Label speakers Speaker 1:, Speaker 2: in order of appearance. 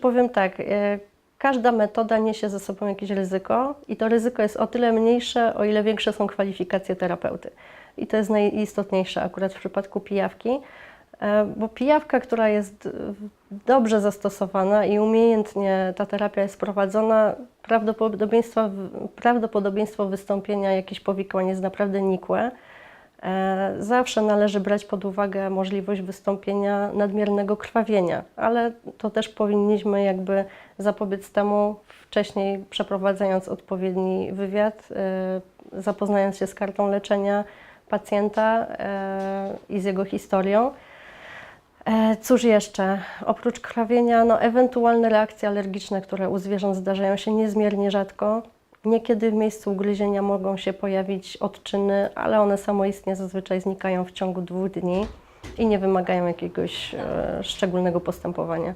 Speaker 1: Powiem tak, e, każda metoda niesie ze sobą jakieś ryzyko i to ryzyko jest o tyle mniejsze, o ile większe są kwalifikacje terapeuty. I to jest najistotniejsze akurat w przypadku pijawki, e, bo pijawka, która jest dobrze zastosowana i umiejętnie ta terapia jest prowadzona, prawdopodobieństwo, prawdopodobieństwo wystąpienia jakichś powikłań jest naprawdę nikłe. E, Zawsze należy brać pod uwagę możliwość wystąpienia nadmiernego krwawienia, ale to też powinniśmy jakby zapobiec temu wcześniej przeprowadzając odpowiedni wywiad, e, zapoznając się z kartą leczenia pacjenta e, i z jego historią. Cóż jeszcze? Oprócz krwawienia, no ewentualne reakcje alergiczne, które u zwierząt zdarzają się niezmiernie rzadko. Niekiedy w miejscu ugryzienia mogą się pojawić odczyny, ale one samoistnie zazwyczaj znikają w ciągu dwóch dni i nie wymagają jakiegoś e, szczególnego postępowania.